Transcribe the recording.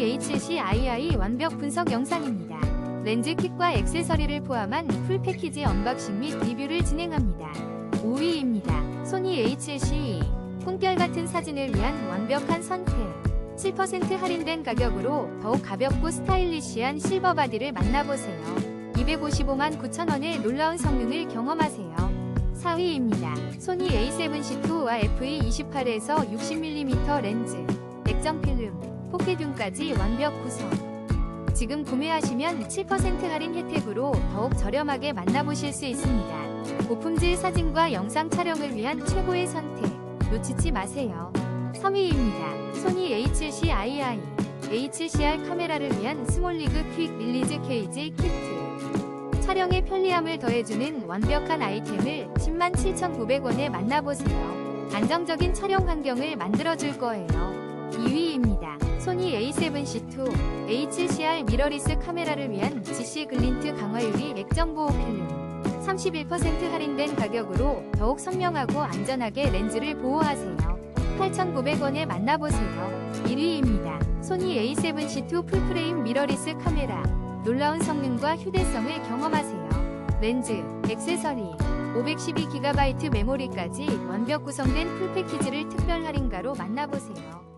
A7C-II 완벽 분석 영상입니다. 렌즈 킷과 액세서리를 포함한 풀 패키지 언박싱 및 리뷰를 진행합니다. 5위입니다. 소니 A7C 꿈결 같은 사진을 위한 완벽한 선택. 7% 할인된 가격으로 더욱 가볍고 스타일리시한 실버 바디를 만나보세요. 255만 9천원의 놀라운 성능을 경험하세요. 4위입니다. 소니 A7C2와 FE28에서 60mm 렌즈, 액정 필름, 포켓균까지 완벽 구성. 지금 구매하시면 7% 할인 혜택으로 더욱 저렴하게 만나보실 수 있습니다. 고품질 사진과 영상 촬영을 위한 최고의 선택. 놓치지 마세요. 3위입니다. 소니 A7C-II, A7CR 카메라를 위한 스몰리그 퀵 릴리즈 케이지 키트. 촬영의 편리함을 더해주는 완벽한 아이템을 107,900원에 만나보세요. 안정적인 촬영 환경을 만들어줄 거예요. 2위입니다. 소니 A7C2, A7CR 미러리스 카메라를 위한 GC 글린트 강화유리 액정 보호 필름. 31% 할인된 가격으로 더욱 선명하고 안전하게 렌즈를 보호하세요. 8,900원에 만나보세요. 1위입니다. 소니 A7C2 풀프레임 미러리스 카메라. 놀라운 성능과 휴대성을 경험하세요. 렌즈, 액세서리, 512GB 메모리까지 완벽 구성된 풀 패키지를 특별 할인가로 만나보세요.